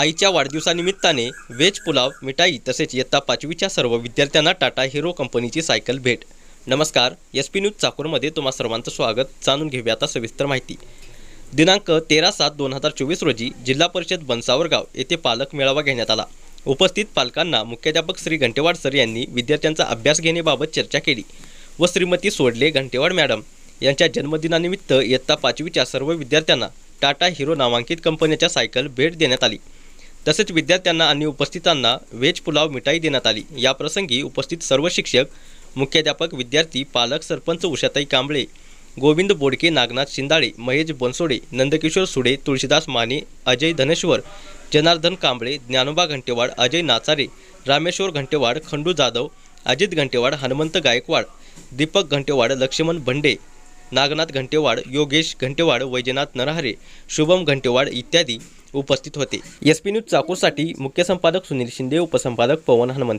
आईच्या वाढदिवसानिमित्ताने व्हेज पुलाव मिठाई तसेच इयत्ता पाचवीच्या सर्व विद्यार्थ्यांना टाटा हिरो कंपनीची सायकल भेट. नमस्कार एस पी न्यूज चाकूरमध्ये तुम्हा सर्वांचं स्वागत. जाणून घेऊया आता सविस्तर माहिती. दिनांक तेरा सात दोन हजार चोवीस रोजी जिल्हा परिषद बनसावरगाव येथे पालक मेळावा घेण्यात आला. उपस्थित पालकांना मुख्याध्यापक श्री घंटेवाड सर यांनी विद्यार्थ्यांचा अभ्यास घेण्याबाबत चर्चा केली व श्रीमती सोडले घंटेवाड मॅडम यांच्या जन्मदिनानिमित्त इयत्ता पाचवीच्या सर्व विद्यार्थ्यांना टाटा हिरो नामांकित कंपनीच्या सायकल भेट देण्यात आली. तसेच विद्यार्थ्यांना आणि उपस्थितांना व्हेज पुलाव मिठाई देण्यात आली. या प्रसंगी उपस्थित सर्व शिक्षक मुख्याध्यापक विद्यार्थी पालक सरपंच उषाताई कांबळे गोविंद बोडके नागनाथ शिंदाळे महेश बनसोडे नंदकिशोर सुडे तुळशीदास माने अजय धनेश्वर जनार्दन कांबळे ज्ञानोबा घंटेवाड अजय नाचारे रामेश्वर घंटेवाड खंडू जाधव अजित घंटेवाड हनुमंत गायकवाड दीपक घंटेवाड लक्ष्मण भंडे नागनाथ घंटेवाड योगेश घंटेवाड वैजनाथ नरहरे शुभम घंटेवाड इत्यादी उपस्थित होते. एस पी न्यूज चाकूरसाठी मुख्य संपादक सुनील शिंदे उपसंपादक पवन हनुमंत.